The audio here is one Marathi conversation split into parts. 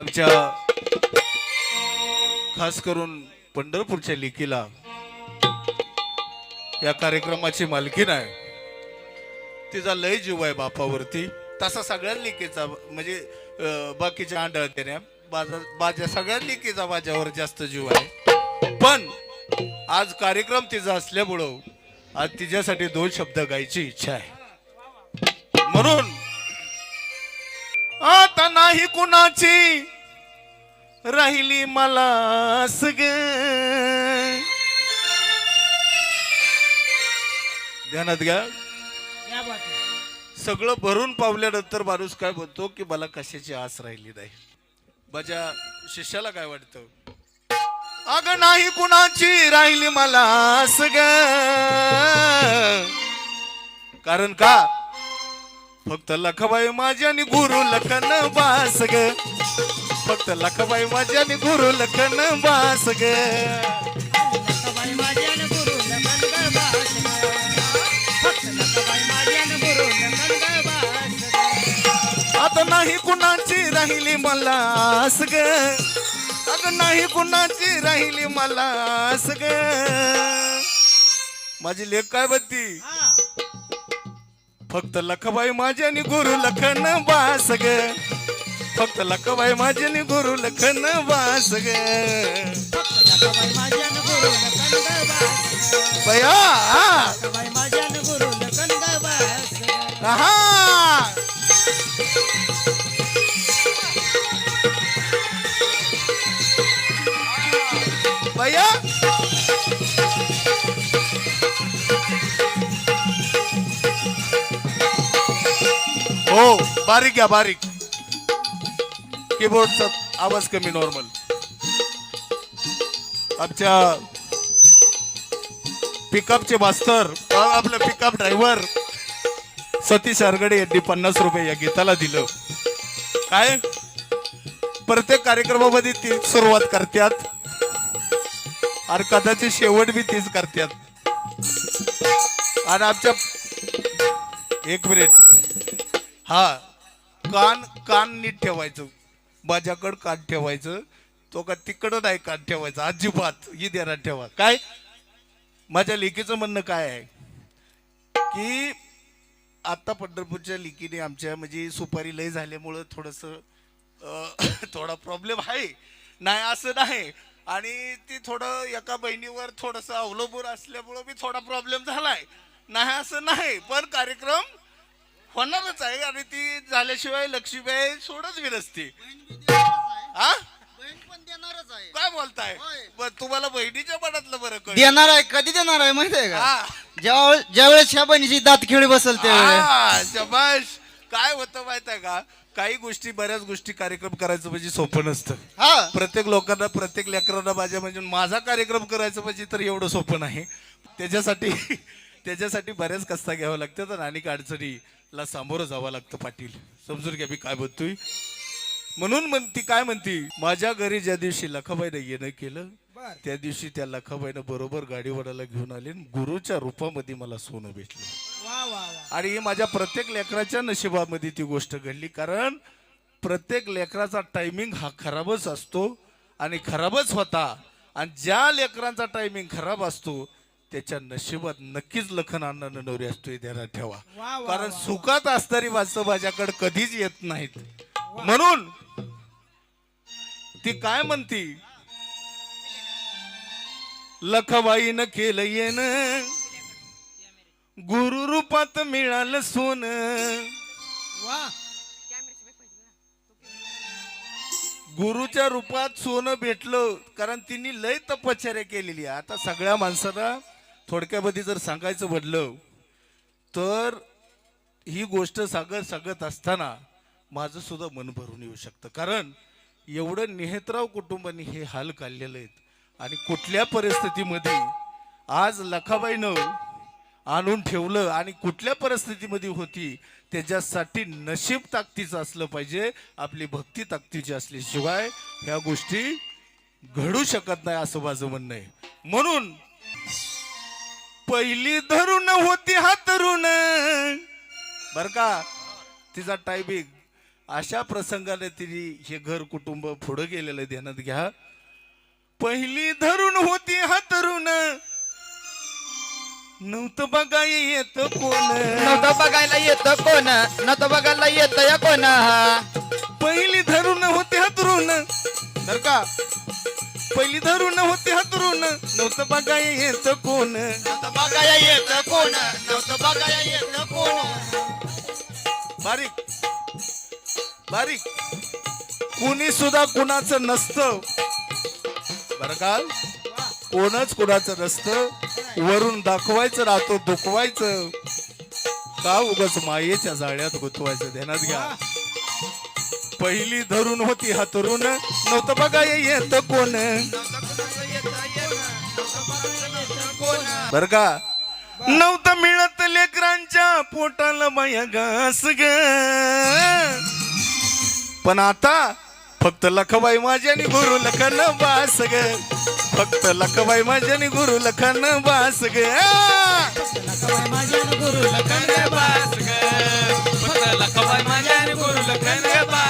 आमच्या खास करून पंढरपूरच्या लेकीला या कार्यक्रमाची मालकीन आहे तिचा लय जीव आहे बापावरती. तसा सगळ्या लेकीचा म्हणजे बाकीच्या अंडळ देण्या सगळ्या लेकीचा माझ्यावर जास्त जीव आहे. पण आज कार्यक्रम तिचा असल्यामुळं आज तिच्यासाठी दोन शब्द गायची इच्छा आहे. म्हणून नाही कुणाची? राहिली मला सग ध्यानात घ्या. सगळं भरून पावल्यानंतर माणूस काय म्हणतो की मला कशाची आस राहिली नाही. माझ्या शिष्याला काय वाटतं? अग नाही कुणाची राहिली मला आस ग कारण का? फक्त लखबाई माझी आणि गुरु लखन बास ग. फक्त लखबाई माझी आणि गुरु लखन बास ग. आता नाही कुणाची राहिली मला आस ग. अग नाही कुणाची राहिली मला आस ग. माझी लेख काय बत्ती? हा. फक्त लखबाई माझी आणि गुरु लखन बास ग. फक्त लखबाई माझी आणि गुरु लखन बास ग. बया लकाबाई बारीक घ्या बारीक. कीबोर्डचा आवाज कमी नॉर्मल आमच्या पिकअपचे मास्तर आपलं पिकअप ड्रायव्हर सतीश अरगडे यांनी पन्नास रुपये या गीताला दिलं. काय? प्रत्येक कार्यक्रमामध्ये ती सुरुवात करतात. आणि कदाचित शेवट बी तीच करतात. आणि आमच्या एक मिनिट हा. कान कान नीट ठेवायचं. माझ्याकडं कान ठेवायचं. तो का तिकडं नाही कान ठेवायचं. अजिबात. ही देणार ठेवा. काय? माझ्या लेकीचं म्हणणं काय आहे? की आता पंढरपूरच्या लिकीने आमच्या म्हणजे सुपारी लय झाल्यामुळं थोडस थोडा प्रॉब्लेम आहे. नाही असं नाही. आणि ती थोडं एका बहिणीवर थोडस अवलंबून असल्यामुळं मी थोडा प्रॉब्लेम झालाय. नाही असं नाही. पण कार्यक्रम होणारच आहे आणि ती झाल्याशिवाय लक्ष्मीबाई सोडच बी नसते हा काय बोलताय? पण तुम्हाला बहिणीच्या मनातलं बरं कळ देणार आहे कधी देणार आहे माहिती आहे का? हा. ज्या ज्यावेळेस ह्या बहिणीची दात खेळी बसल त्यावेळेस आ, शबाश काय होतं माहीत आहे का? काही गोष्टी बऱ्याच गोष्टी कार्यक्रम करायचं म्हणजे सोपं नसतं. हा. प्रत्येक लोकांना प्रत्येक लेकरांना माझ्या म्हणजे माझा कार्यक्रम करायचं म्हणजे तर एवढं सोपं नाही. त्याच्यासाठी त्याच्यासाठी बऱ्याच कष्ट घ्यावं लागतं तर अनेक अडचणीला सामोरं जावं लागतं पाटील. समजून घ्या मी काय बोलतोय म्हणून म्हणती काय म्हणती? माझ्या घरी ज्या दिवशी लखाबाईनं येणं केलं. त्या दिवशी त्या लखाबाईनं बरोबर गाडीवाल्याला घेऊन आले आणि गुरुच्या रूपामध्ये मला सोनं भेटलं. वा वा वा. आणि ही माझ्या प्रत्येक लेकराच्या नशिबामध्ये ती गोष्ट घडली कारण प्रत्येक लेकराचा टायमिंग हा खराबच असतो आणि खराबच होता. आणि ज्या लेकरांचा टायमिंग खराब असतो त्याच्या नशिबात नक्कीच लखन अण्णा नवरी असतो ध्यानात ठेवा. कारण सुखात असणारी माणसं माझ्याकडे कधीच येत नाहीत. म्हणून ती काय म्हणती? लखबाईनं केलं येन गुरु रूपात मिळालं सोन. गुरुच्या रूपात सोनं भेटलं कारण तिने लय तपश्चर्या केलेली आता सगळ्या माणसांना थोडक्यामध्ये जर सांगायचं म्हटलं तर ही गोष्ट सांगत सांगत असताना माझं सुद्धा मन भरून येऊ शकतं. कारण एवढं नेहतराव कुटुंबाने हे हाल काढलेले आहेत. आणि कुठल्या परिस्थितीमध्ये आज लखाबाईनं आणून ठेवलं आणि कुठल्या परिस्थितीमध्ये होती त्याच्यासाठी नशीब ताकदीचं असलं पाहिजे आपली भक्ती ताकदीची असल्याशिवाय ह्या गोष्टी घडू शकत नाही असं माझं म्हणणं आहे. म्हणून पहिली धरून होती हातरून. बर का? तिचा टायमिंग अशा प्रसंगाने तिने हे घर कुटुंब पुढे गेलेलं ध्यानात घ्या. पहिली धरून होती हा तरुण नव्हतं बघा येत कोण. नव्हतं बघायला येत कोण? नव्हतं बघायला येत या कोण? पहिली धरून होती हातरून. बर का? पहिली धरून होती हातरून. नव्हतं बघा येत कोण. नव्हतं बघायला येत कोण. नव्हतं बघायला येत कोण. बारीक. बारीक. कुणी सुद्धा कुणाचं नसतं. बर का? कोणच कुणाचं नसतं. वरून दाखवायचं राहतो दुखवायचं. का उगाच मायेच्या जाळ्यात गुतवायचं? ध्यानात घ्या. पहिली धरून होती हातरून. नव्हतं बघा येत कोण. बर का? नव्हतं मिळत लेकरांच्या पोटाला बाया घास ग. पण आता फक्त लखबाई माझ्यानी गुरु लखन बास ग. फक्त लखबाई माझ्या गुरु लखन बास ग. लखबाई माझ्या गुरु लखन बास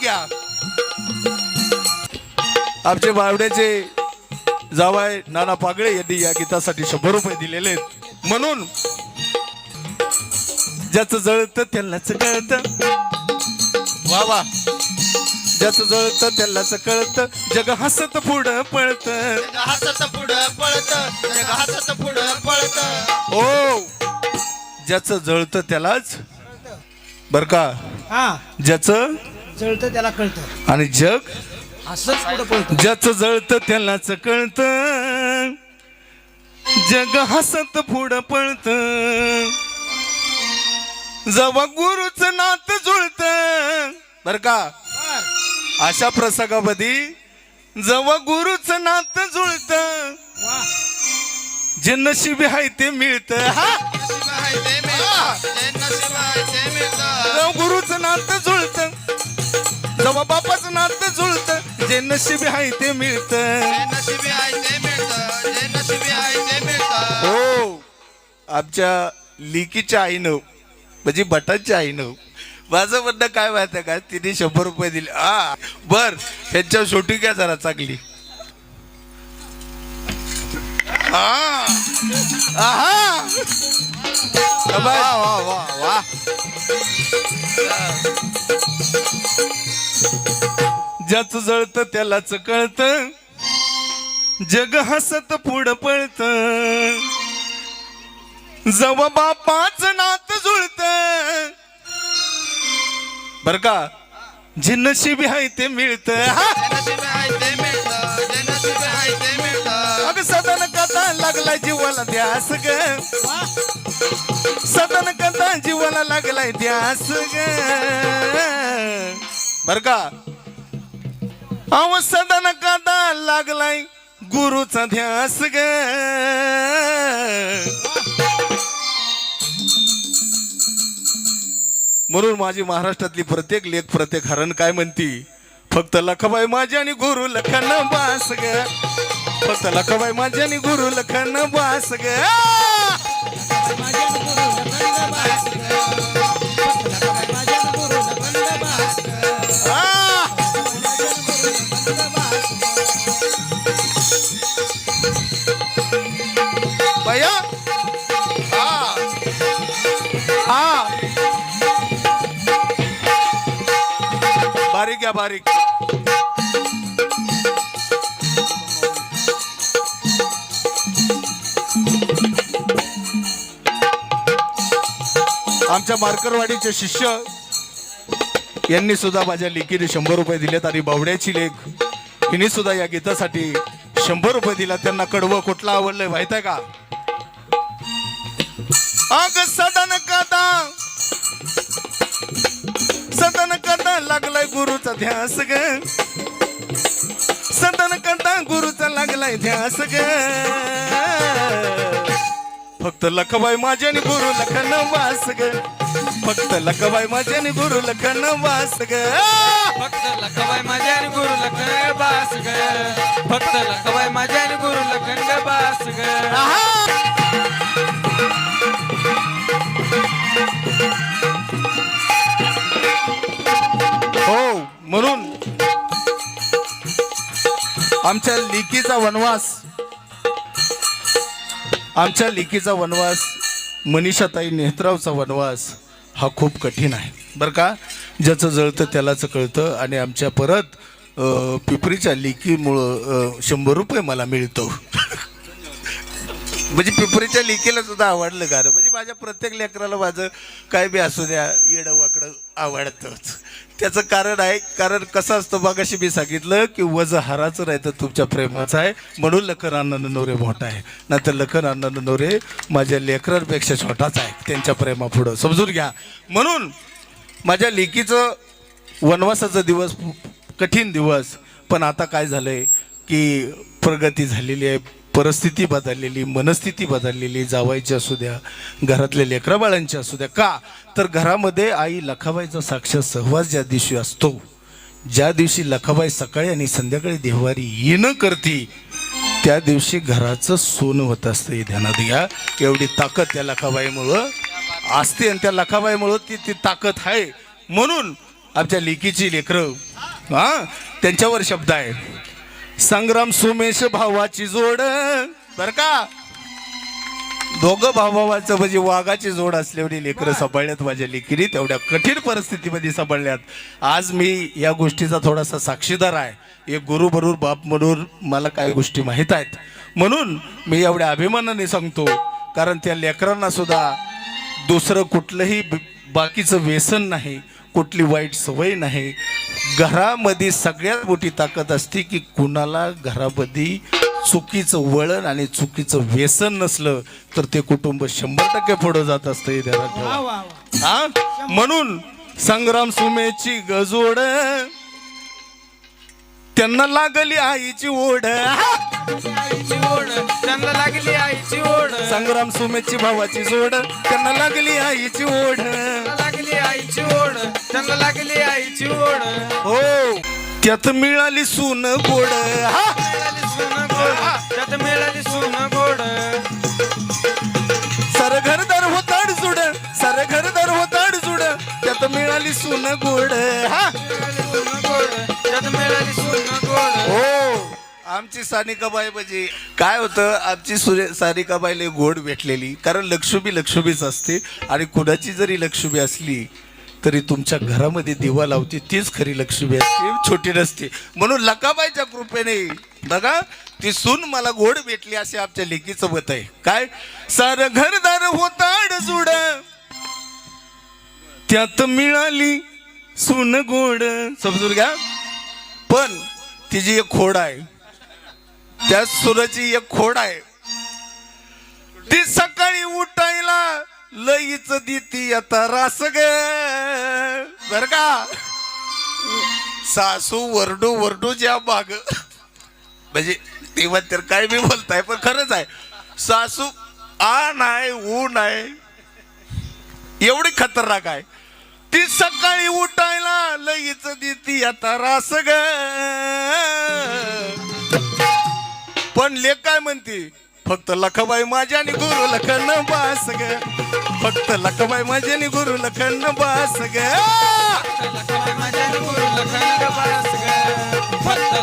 घ्या. आमचे बावड्याचे जावाय नाना पागळे यांनी या गीतासाठी शंभर रुपये दिलेले आहेत. म्हणून ज्याचं जळत त्यालाच कळत. वा वा. ज्याचं जळत त्यालाच कळत. जग हसत पुढं पळत. जग हसत पुढं पळत. जग हसत पुढं पळत. ओ ज्याचं जळत त्यालाच. बर का? हा. ज्याचं जळतं त्याला कळतं. आणि जग असंच पुढं पळतं. ज्याचं जळत त्यालाच कळत. जग हसत पुढं पळत. जवा गुरुच नात जुळत. बर का? अशा प्रसंगामध्ये जवा गुरुच नात जुळत वा. जे नशीब आहे ते मिळत. हा? गुरुचं नातं जुळत जेव्हा बापाचं नातं जुळत जे नशीब आहे ते मिळत. जे नशिबी आहे ते मिळतं. जे नशिबी आहे ते मिळतं. हो आमच्या लिकीच्या आईनं म्हणजे बटाच्या आईनं माझं म्हणणं काय माहिती आहे का तिने शंभर रुपये दिले. हा बर ह्यांच्या शोटी घ्या जरा चांगली. हा आहा! वा वा वा वा. ज्याचं जळत त्यालाच कळत. जग हसत पुढं पळत. जव बापाच नात जुळत. बर का? जे नशीब आहे ते मिळत. मिळतं. अग सदन कथा लागलाय जीवाला ध्यास ग. सदन कथा जीवाला लागलाय ध्यास ग. बर का? अव सदन कथा लागलाय? गुरुचा ध्यास ग. म्हणून माझी महाराष्ट्रातली प्रत्येक लेख प्रत्येक हरण काय म्हणती? फक्त लखबाई माझी आणि गुरु लखन बास ग. फक्त लखबाई माझी आणि गुरु लखन बास ग. आमच्या मार्करवाडीचे शिष्य यांनी सुद्धा माझ्या लेखीने शंभर रुपये दिलेत आणि बावड्याची लेख हिने सुद्धा या गीतासाठी शंभर रुपये दिला त्यांना कडवं कुठलं आवडलंय माहीत आहे का? अग सदन कदा सदन कदा लागलाय गुरुचा ध्यास ग. सदन कदा गुरुचा लागलाय ध्यास ग. फक्त लखबाई माझ्या आणि गुरु लखन वास ग. फक्त लकबाई माझी आणि गुरु लखन वास ग. फक्त लखबाई माझ्या आणि गुरु लखन बास ग. फक्त लखबाई माझ्या गुरु लखन बास ग. हो म्हणून आमच्या लिकीचा वनवास आमच्या लिकीचा वनवास मनीषाताई नेहत्रावचा वनवास हा खूप कठीण आहे. बरं का? ज्याचं जळतं त्यालाच कळतं आणि आमच्या परत पिपरीच्या लिकीमुळं शंभर रुपये मला मिळतो. म्हणजे पिपरीच्या लिकीला सुद्धा आवडलं गाणं. म्हणजे माझ्या प्रत्येक लेकराला माझं काय बी असू द्या येडं वाकडं आवडतंच. त्याचं कारण आहे कारण कसं असतं मागाशी मी सांगितलं की वज हाराचं नाही तर तुमच्या प्रेमाचं आहे. म्हणून लखन आनंद नवरे मोठा आहे. नाहीतर लखन आनंद नवरे माझ्या लेकरांपेक्षा छोटाच आहे त्यांच्या प्रेमापुढं. समजून घ्या. म्हणून माझ्या लेकीचं वनवासाचा दिवस कठीण दिवस पण आता काय झालंय की प्रगती झालेली आहे. परिस्थिती बदललेली मनस्थिती बदललेली जावायची असू द्या घरातल्या लेकराबाळांची असू द्या का? तर घरामध्ये आई लखाबाईचा साक्षात सहवास ज्या दिवशी असतो ज्या दिवशी लखाबाई सकाळी आणि संध्याकाळी देवारी येणं करती त्या दिवशी घराचं सोनं होत असतं. हे ध्यानात घ्या. एवढी ताकद त्या लखाबाईमुळं असते आणि त्या लखाबाईमुळं ती ती ताकद आहे. म्हणून आमच्या लेकीची लेकरं हा त्यांच्यावर शब्द आहे. संग्राम सुमेश भावाची जोड. बर का? दोघं भावाचं म्हणजे वाघाची जोड असल्यावर लेकरं सांभाळल्यात माझ्या लेकिरी तेवढ्या कठीण परिस्थितीमध्ये सांभाळल्यात आज मी या गोष्टीचा थोडासा साक्षीदार आहे. एक गुरु बरोबर बाप म्हणून मला काही गोष्टी माहीत आहेत. म्हणून मी एवढ्या अभिमानाने सांगतो कारण त्या लेकरांना सुद्धा दुसरं कुठलंही बाकीचं व्यसन नाही कुठली वाईट सवय नाही. घरामध्ये सगळ्यात मोठी ताकद असते की कुणाला घरामध्ये चुकीचं वळण आणि चुकीचं व्यसन नसलं तर ते कुटुंब शंभर टक्के पुढं जात असतं हे ध्यानात ठेवा. हा? म्हणून संग्राम सुमेची गजोड त्यांना लागली आईची ओढ! आईची ओढ त्यांना लागली आईची ओढ. संग्राम सुमेची भावाची जोड त्यांना लागली आईची ओढ. आईची ओढ त्यांना लागली आईची ओढ. हो त्यात मिळाली सून गोड. हा. मिळाली सोनं गोड त्यात मिळाली सोनं गोड. सर घरदार होताड जुड सर घरदार होताड जुड त्यात मिळाली सून गोड. हा. आमची सानिकाबाई म्हणजे काय होतं आमची सूर्य सानिकाबाईला गोड भेटलेली. कारण लक्ष्मी लक्ष्मीच असते. आणि कुणाची जरी लक्ष्मी असली तरी तुमच्या घरामध्ये दिवा लावते तीच खरी लक्ष्मी असते. छोटी नसते. म्हणून लकाबाईच्या कृपेने बघा ती सून मला गोड भेटली असे आमच्या लेकीचं मत आहे. काय? सार घरदार होता जुड. त्यात मिळाली सून गोड. समजून घ्या. पण तिची एक खोड आहे त्या सुराची एक खोड आहे. ती सकाळी उठायला लईच दिती आता रास ग. बर का? सासू वरडू वरडू ज्या माग म्हणजे तेव्हा तर काय मी बोलताय पण खरंच आहे. सासू आ नाही ऊ नाही. एवढी खतरनाक आहे. ती सकाळी उठायला लईच दिती आता रास ग. पण ले काय म्हणते? फक्त लखबाई माझ्या आणि गुरु लखन बास ग. फक्त लखबाई माझ्या आणि गुरु लखन बास ग. फक्त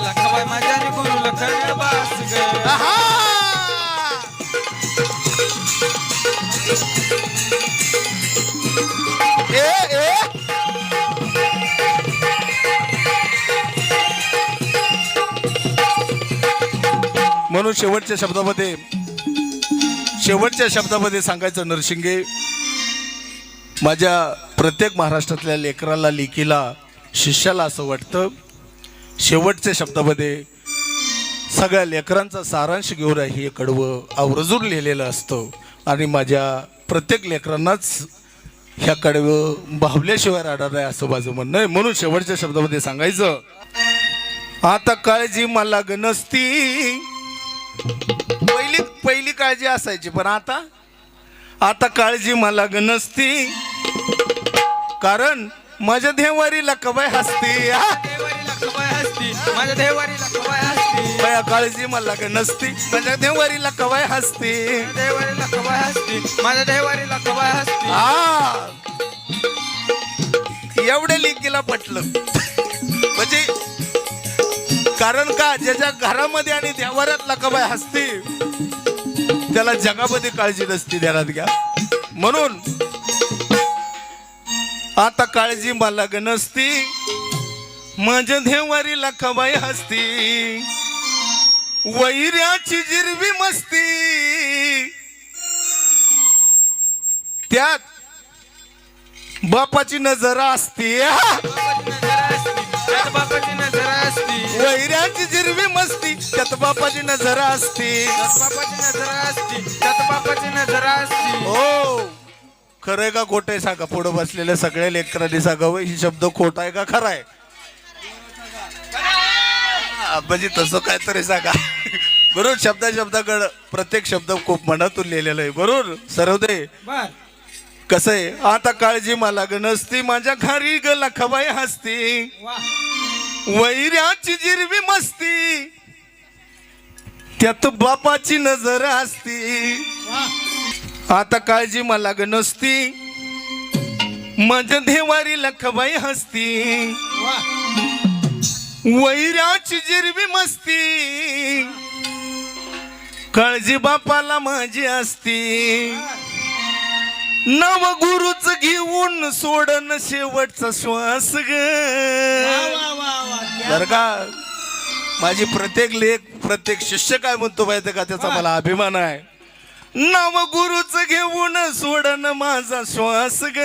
म्हणून शेवटच्या शब्दामध्ये शेवटच्या शब्दामध्ये सांगायचं नरशिंगे माझ्या प्रत्येक महाराष्ट्रातल्या लेकराला लेकीला शिष्याला असं वाटतं शेवटच्या शब्दामध्ये सगळ्या लेकरांचा सारांश घेऊन हे कडवं आवर्जून लिहिलेलं असतं. आणि माझ्या प्रत्येक लेकरांनाच ह्या कडवं भावल्याशिवाय राहणार नाही असं माझं म्हणणं आहे. म्हणून शेवटच्या शब्दामध्ये सांगायचं आता काळजी मला नसती. पहिली पहिली काळजी असायची पण आता आता काळजी मला ग नसती. कारण माझ्या देवारी लकबाई हसती देवारी लखबाई हसती माझ्या देवारी लखबाई हसती. बया काळजी मला नसती. माझ्या देवारी लकबाई हसती. देवारी लखबाई हसती. माझ्या देवारी लखबाई हसती. हा. एवढ्या लिकीला पटलं. म्हणजे कारण का? ज्याच्या घरामध्ये आणि देवारात लकाबाई हसती त्याला जगामध्ये काळजी नसती ध्यानात घ्या. म्हणून आता काळजी मला ग नसती. माझ्या देवारी लखाबाई हसती. वैऱ्याची जिरवी मस्ती. त्यात बापाची नजर असती. जिरवी मस्ती त्यात बापाची नजर असती. बापाची नजर असती त्यात बापाची नजर असती हो. खरंय का खोट आहे सांगा? पुढे बसलेल्या सगळ्या लेकरांनी सांगावं ही शब्द खोटा आहे का खरा आहे म्हणजे तसं काहीतरी सांगा. बरोबर शब्दा शब्दाकडं प्रत्येक शब्द खूप मनातून लिहिलेलं आहे. बरोबर सर्वदे कसं आहे? आता काळजी मला ग नसती माझ्या घरी ग लखबाई हसती. वैऱ्याची जिरवी मस्ती. त्यात बापाची नजर असती. आता काळजी मला ग नसती. माझ्या देवारी लखबाई हसती. वैराची जिरवी मस्ती. काळजी बापाला माझी असती. नव गुरुच घेऊन सोडन शेवटचा श्वास ग. वा वा वा बर का? माझी प्रत्येक लेख प्रत्येक शिष्य काय म्हणतो माहिती का? त्याचा मला अभिमान आहे. नव गुरुच घेऊन सोडन माझा श्वास ग.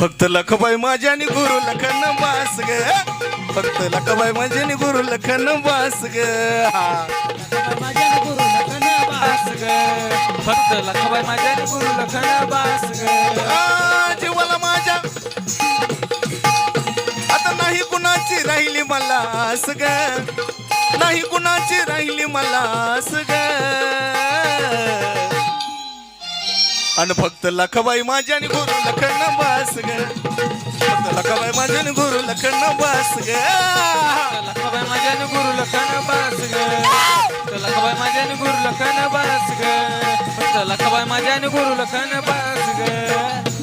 फक्त लखबाई माझ्या आणि गुरु लखन बास ग. फक्त लखबाई माझ्या आणि गुरु लखन बास ग. हा. ग. फक्त लखबाई माझ्या गुरु लखन बास ग. जीवाला माझ्या. आता नाही कुणाची राहिली मला आस ग. नाही कुणाची राहिली मला आस ग. आणि फक्त लखबाई माझ्या आणि गुरु लखन बास ग. फक्त लखबाई माझ्या आणि गुरु लखन बास ग. लखबाई माझ्या आणि गुरु लखन बास ग. लखबाई माझ्या आणि गुरु लखन बास ग. फक्त लखबाई माझ्या आणि गुरु लखन बास ग.